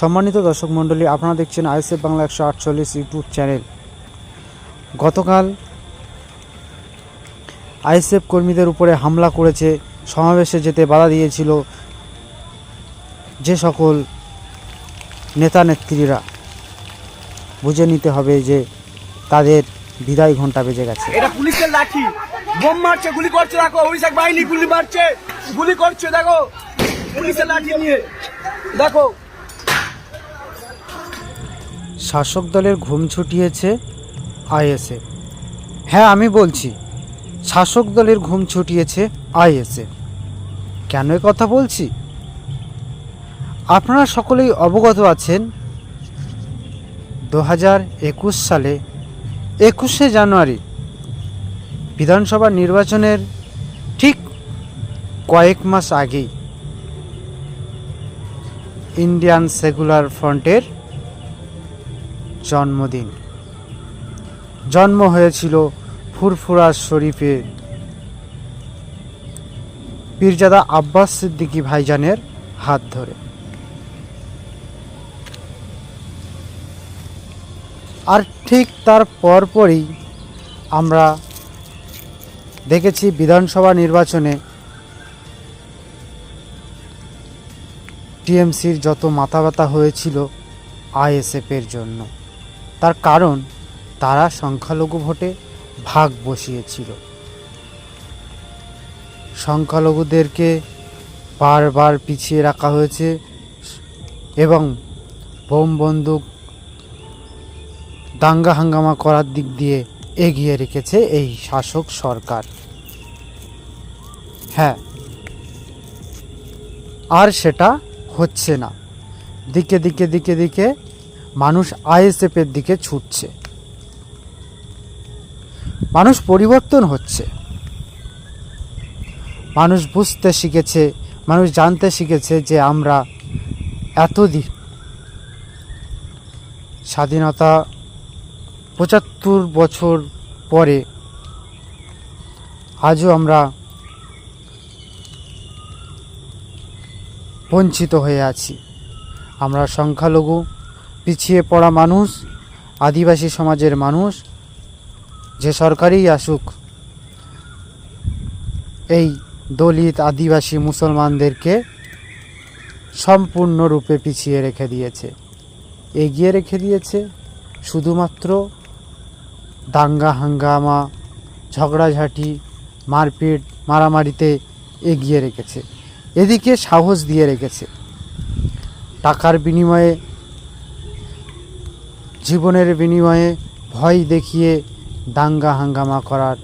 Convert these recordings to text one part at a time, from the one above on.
সম্মানিত দর্শক মণ্ডলী, আপনারা দেখছেন আইএসএফ বাংলা একশো আটচল্লিশ ইউটিউব চ্যানেল। গতকাল আইএসএফ কর্মীদের উপরে হামলা করেছে, সমাবেশে যেতে বাধা দিয়েছিল যে সকল নেতা নেত্রীরা। বুঝে নিতে হবে যে তাদের বিদায় ঘণ্টা বেজে গেছে। এটা পুলিশের লাঠি। বোম মারছে, গুলি করছে, দেখো, অভিষেক বাহিনী গুলি মারছে, গুলি করছে, দেখো, পুলিশের লাঠি নিয়ে। দেখো শাসক দলের ঘুম ছুটিয়েছে আইএসএফ হ্যাঁ আমি বলছি, শাসক দলের ঘুম ছুটিয়েছে আইএসএফ কেন কথা বলছি? আপনারা সকলেই অবগত আছেন, দু একুশ সালে একুশে জানুয়ারি বিধানসভা নির্বাচনের ঠিক কয়েক মাস আগেই ইন্ডিয়ান সেকুলার ফ্রন্টের জন্মদিন। জন্ম হয়েছিল ফুরফুরা শরীফে পীরজাদা আব্বাস সিদ্দিকী ভাইজানের হাত ধরে। আর ঠিক তার পরপরই আমরা দেখেছি বিধানসভা নির্বাচনে টিএমসির যত মাথা ব্যথা হয়েছিল আইএসএফের জন্য। তার কারণ তারা সংখ্যালঘু ভোটে ভাগ বসিয়েছিল। সংখ্যালঘুদেরকে বারবার পিছিয়ে রাখা হয়েছে এবং বোম বন্দুক দাঙ্গা হাঙ্গামা করার দিক দিয়ে এগিয়ে রেখেছে এই শাসক সরকার। হ্যাঁ আর সেটা হচ্ছে না। দিকে দিকে দিকে দিকে মানুষ আইএসএফের দিকে ছুটছে। মানুষ পরিবর্তন হচ্ছে। মানুষ বুঝতে শিখেছে, মানুষ জানতে শিখেছে যে আমরা এতদিন স্বাধীনতা পঁচাত্তর বছর পরে আজও আমরা বঞ্চিত হয়ে আছি। আমরা সংখ্যালঘু পিছিয়ে পড়া মানুষ, আদিবাসী সমাজের মানুষ, যে সরকারই আসুক, এই দলিত আদিবাসী মুসলমানদেরকে সম্পূর্ণরূপে পিছিয়ে রেখে দিয়েছে। এগিয়ে রেখে দিয়েছে শুধুমাত্র দাঙ্গা, হাঙ্গামা, ঝগড়াঝাঁটি, মারপিট, মারামারিতে এগিয়ে রেখেছে। এদিকে সাহস দিয়ে রেখেছে। টাকার বিনিময়ে জীবনের বিনিময়ে ভয় দেখিয়ে দাঙ্গা হাঙ্গামা করার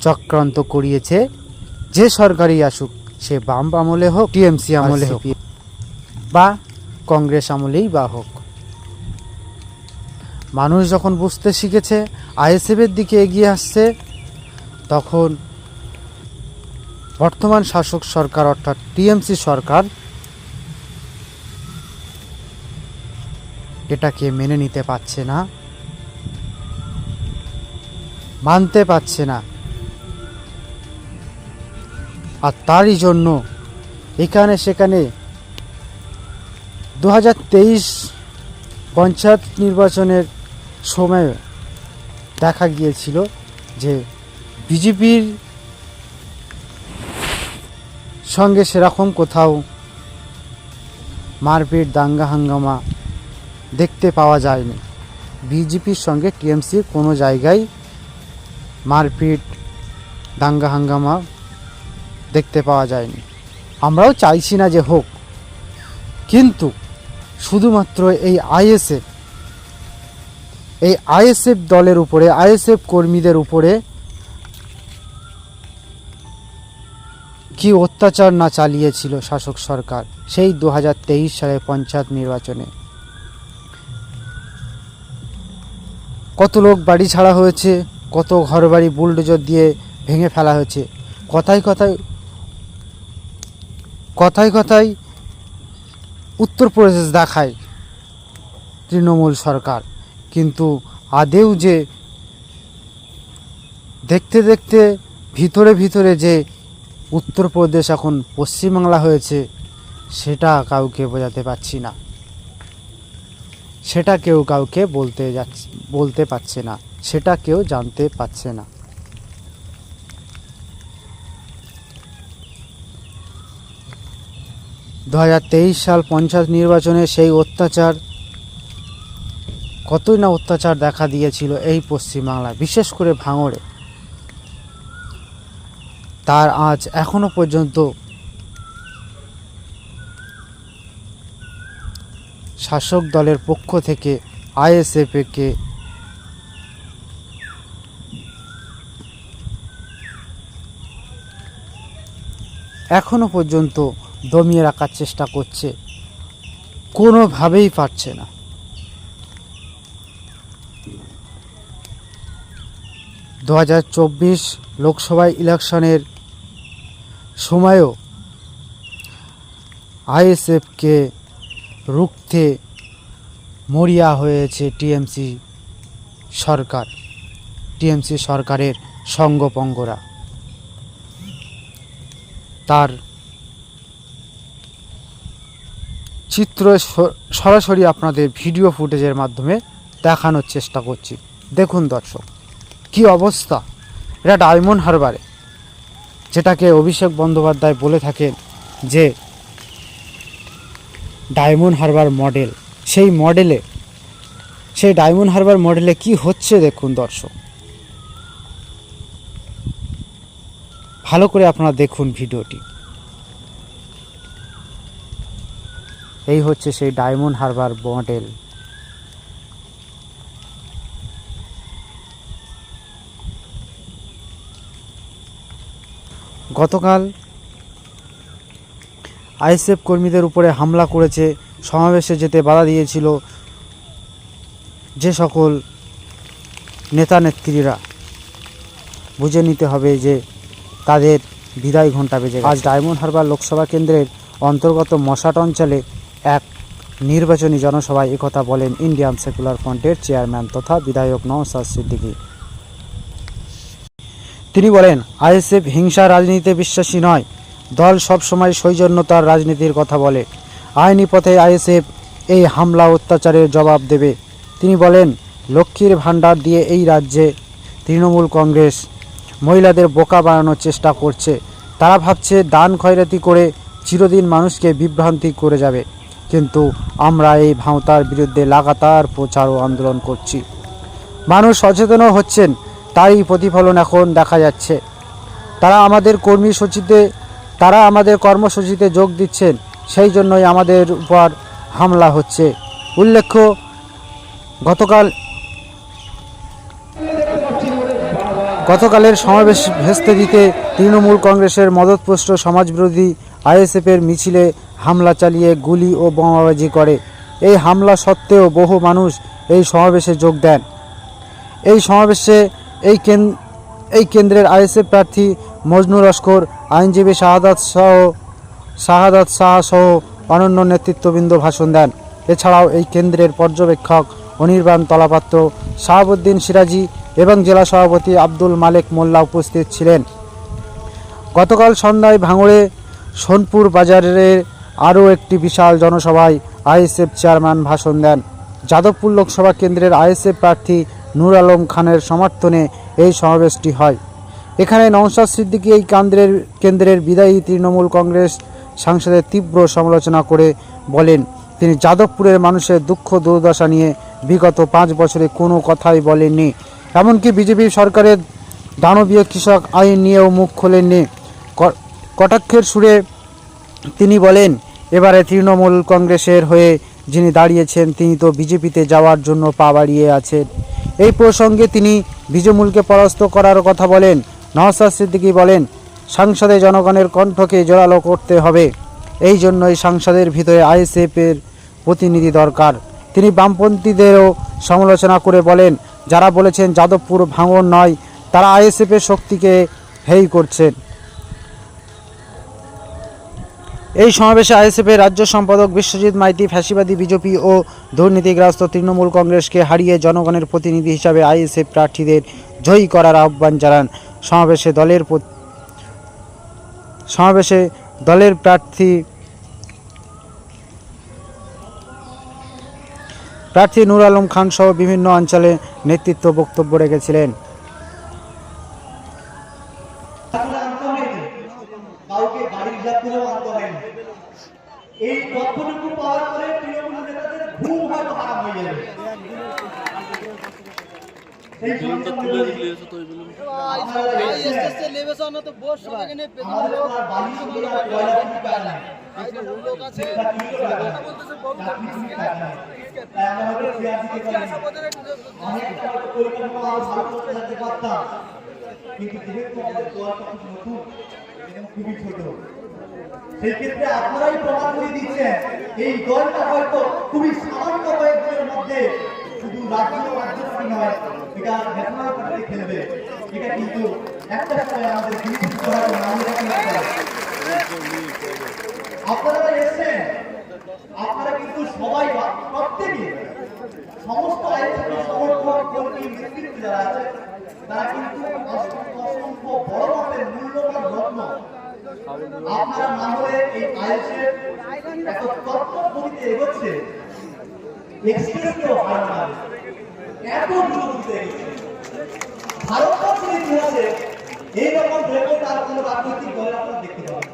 চক্রান্ত করিয়েছে যে সরকারই আসুক সে বাম আমলে হোক টিএমসি আমলে হোক বা কংগ্রেস আমলেই বা হোক। মানুষ যখন বুঝতে শিখেছে আইএসএফের দিকে এগিয়ে আসছে তখন বর্তমান শাসক সরকার অর্থাৎ টিএমসি সরকার এটাকে মেনে নিতে পারছে না। মানতে পারছে না। আর তারই জন্য এখানে সেখানে দু পঞ্চায়েত নির্বাচনের সময় দেখা গিয়েছিল যে বিজেপির সঙ্গে সেরকম কোথাও মারপিট, দাঙ্গা, হাঙ্গামা দেখতে পাওয়া যায়নি। বিজেপির সঙ্গে টিএমসির কোনো জায়গায় মারপিট, দাঙ্গা হাঙ্গামা দেখতে পাওয়া যায়নি। আমরাও চাইছি না যে হোক, কিন্তু শুধুমাত্র এই আইএসএফ এই আইএসএফ দলের উপরে, আইএসএফ কর্মীদের উপরে কি অত্যাচার না চালিয়েছিল শাসক সরকার সেই দু হাজার তেইশ সালের পঞ্চায়েত নির্বাচনে। কত লোক বাড়ি ছাড়া হয়েছে, কত ঘরবাড়ি বুলডোজার দিয়ে ভেঙে ফেলা হয়েছে। কথায় কথায় কথায় কথায় উত্তরপ্রদেশ দেখায় তৃণমূল সরকার। কিন্তু আদেও যে দেখতে দেখতে ভিতরে ভিতরে যে উত্তরপ্রদেশ এখন পশ্চিমবাংলা হয়েছে, সেটা কাউকে বোঝাতে পারছি না। সেটা কেউ কাউকে বলতে যাচ্ছে, বলতে পারছে না, সেটা কেউ জানতে পারছে না। দু হাজার তেইশ সাল পঞ্চায়েত নির্বাচনে সেই অত্যাচার, কতই না অত্যাচার দেখা দিয়েছিল এই পশ্চিমবাংলায়, বিশেষ করে ভাঙড়ে। তার আজ এখনও পর্যন্ত শাসক দলের পক্ষ থেকে আইএসএফকে এখনও পর্যন্ত দমিয়ে রাখার চেষ্টা করছে। কোনোভাবেই পারছে না। দু হাজার চব্বিশ লোকসভা ইলেকশনের সময়ও আইএসএফকে রুখতে মরিয়া হয়েছে টিএমসি সরকার, টিএমসি সরকারের সঙ্গপঙ্গরা। তার চিত্র সরাসরি আপনাদের ভিডিও ফুটেজের মাধ্যমে দেখানোর চেষ্টা করছি। দেখুন দর্শক, কি অবস্থা? এটা ডায়মন্ড হারবারে। যেটাকে অভিষেক বন্দ্যোপাধ্যায় বলে থাকেন যে ডায়মন্ড হারবার মডেল সেই মডেলে সেই ডায়মন্ড হারবার মডেলে কি হচ্ছে দেখুন দর্শক। ভালো করে আপনারা দেখুন ভিডিওটি। এই হচ্ছে সেই ডায়মন্ড হারবার মডেল গতকাল আইএসএফ কর্মীদের উপরে হামলা করেছে, সমাবেশে যেতে বাধা দিয়েছিল যে সকল নেতা নেত্রীরা বুঝে নিতে হবে যে তাদের বিদায় ঘণ্টা বেজে। আজ ডায়মন্ড হারবার লোকসভা কেন্দ্রের অন্তর্গত মশাট অঞ্চলে এক নির্বাচনী জনসভায় একথা বলেন ইন্ডিয়ান সেকুলার ফ্রন্টের চেয়ারম্যান তথা বিধায়ক নওসাদ সিদ্দিকী তিনি বলেন, আইএসএফ হিংসা রাজনীতিতে বিশ্বাসী নয় দল সবসময় সৌজন্যতার রাজনীতির কথা বলে। আইনি পথে আইএসএফ এই হামলা অত্যাচারের জবাব দেবে। তিনি বলেন, লক্ষ্মীর ভাণ্ডার দিয়ে এই রাজ্যে তৃণমূল কংগ্রেস মহিলাদের বোকা বানানোর চেষ্টা করছে। তারা ভাবছে, দান খয়রাতি করে চিরদিন মানুষকে বিভ্রান্তি করে যাবে। কিন্তু আমরা এই ভাঁওতার বিরুদ্ধে লাগাতার প্রচার ও আন্দোলন করছি। মানুষ সচেতনও হচ্ছেন, তারই প্রতিফলন এখন দেখা যাচ্ছে। তারা আমাদের কর্মীসূচিতে তারা আমাদের কর্মসূচিতে যোগ দিচ্ছেন, সেই জন্যই আমাদের উপর হামলা হচ্ছে। উল্লেখ্য, গতকাল গতকালের সমাবেশ ভেস্তে দিতে তৃণমূল কংগ্রেসের মদতপুষ্ট সমাজবিরোধী আইএসএফের মিছিলে হামলা চালিয়ে গুলি ও বোমাবাজি করে। এই হামলা সত্ত্বেও বহু মানুষ এই সমাবেশে যোগ দেন। এই সমাবেশে এই কেন, এই কেন্দ্রের আইএসএফ প্রার্থী মজনু লস্কর আইনজীবী শাহাদাত সহ শাহাদাত শাহ সহ অনন্য নেতৃত্ববৃন্দ ভাষণ দেন। এছাড়াও এই কেন্দ্রের পর্যবেক্ষক অনির্বাণ তলাপাত্র, শাহাবুদ্দিন সিরাজি এবং জেলা সভাপতি আব্দুল মালেক মোল্লা উপস্থিত ছিলেন। গতকাল সন্ধ্যায় ভাঙড়ে সোনপুর বাজারের আরও একটি বিশাল জনসভায় আইএসএফ চেয়ারম্যান ভাষণ দেন। যাদবপুর লোকসভা কেন্দ্রের আইএসএফ প্রার্থী নূর আলম খানের সমর্থনে এই সমাবেশটি হয়। এখানে নওশাদ সিদ্দিকী এই কেন্দ্রের কেন্দ্রের বিদায়ী তৃণমূল কংগ্রেস সাংসদের তীব্র সমালোচনা করে বলেন, তিনি যাদবপুরের মানুষের দুঃখ দুর্দশা নিয়ে বিগত পাঁচ বছরে কোনো কথাই বলেননি। এমনকি বিজেপি সরকারের দানবীয় কৃষক আইন নিয়েও মুখ খোলেননি। কটাক্ষের সুরে তিনি বলেন, এবারে তৃণমূল কংগ্রেসের হয়ে যিনি দাঁড়িয়েছেন, তিনি তো বিজেপিতে যাওয়ার জন্য পা বাড়িয়ে আছেন। এই প্রসঙ্গে তিনি বিজেমুলকে পরাস্ত করার কথা বলেন। নওসাদ সিদ্দিকী বলেন, সংসদে জনগণের কণ্ঠকে জোরালো করতে হবে। এই জন্যই সংসদের ভিতরে আইএসএফের প্রতিনিধি দরকার। তিনি বামপন্থীদেরও সমালোচনা করে বলেন, যারা বলেছেন যাদবপুর ভাঙন নয়, তারা আইএসএফের শক্তিকে হেই করছেন। এই সমাবেশে আইএসএফের রাজ্য সম্পাদক বিশ্বজিৎ মাইতি, ফ্যাসিবাদী বিজেপি ও দুর্নীতিগ্রস্ত তৃণমূল কংগ্রেসকে হারিয়ে জনগণের প্রতিনিধি হিসাবে আইএসএফ প্রার্থীদের জয়ী করার আহ্বান জানান। সমাবেশে দলের সমাবেশে দলের প্রার্থী প্রার্থী নূর আলম খান সহ বিভিন্ন অঞ্চলে নেতৃত্ব বক্তব্য রেখেছিলেন আসলে আনতে হয়নি কাউকে গাড়ি রিজার্ভ করেও আনতে হয়নি এই তথ্যটুকু পাওয়ার পরে তৃণমূল নেতাদের ঘুম হয়তো হারাম হয়ে যাবে সেই তুলে দিলে আপনারা এসেছেন, আমাদের তো আর বালি শুধু আর কয়লা শুধু পায় না। শিক্ষা টিকে পায় না। চাকরি শুধু পায় না। তাই আমরা হয়তো চেয়ার দিতে পারিনি। আমি একটা হয়তো পরিকল্পনা আরও ভালো করতে যেতে পারতাম খুবই ছোট সেই ক্ষেত্রে আপনারাই প্রমাণ করে দিচ্ছেন এই দলটা হয়তো খুবই এটা কিন্তু একটা সময় আমাদের রাখতে হবে। আপনারা এসেছেন, আপনারা কিন্তু সবাই প্রত্যেকে সমস্ত আইনজীবী সমর্থক কর্মী নেতৃত্ব যারা আছে, তারা কিন্তু অসংখ্য বড় মাপের মূল্যবান রত্ন আপনারা না হলে এই আইএসের এত তত্ত্ব গতিতে এগোচ্ছে এক্সপ্রেসকেও হার মানাবে এত দ্রুত এগোচ্ছে। ভারতবর্ষের ইতিহাসে এইরকম রেকর্ড আর কোনো রাজনৈতিক দলের আপনারা দেখতে পাবেন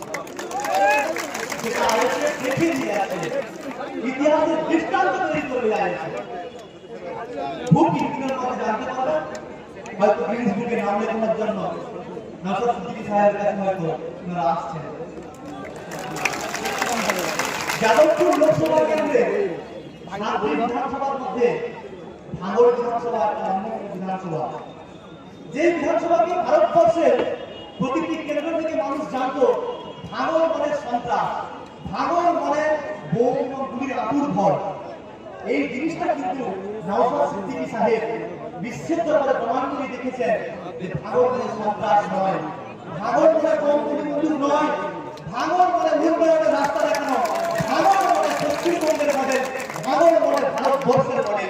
দেখিয়ে দিয়ে আছে ইতিহাসের দৃষ্টান্ত তৈরি করে আইএসএ খুব কিছুদিনের মধ্যে জানতে পারবেন যাদবপুর লোকসভা কেন্দ্রে বিধানসভার মধ্যে বিধানসভা বিধানসভা। যে বিধানসভাকে ভারতবর্ষের প্রতিটি কেন্দ্র থেকে মানুষ জানত, ভাঙন মানে সন্ত্রাস, ভাঙন মানে বোম এবং গুলির ভর এই জিনিসটা কিন্তু সিদ্দিকী সাহেব করে প্রমাণ করে দেখেছেন যে মানে সন্ত্রাস নয়। ভাঙন মানে বোম নয়, ভাঙন মানে রাস্তা দেখানো মানে মানে ভারতবর্ষের মনে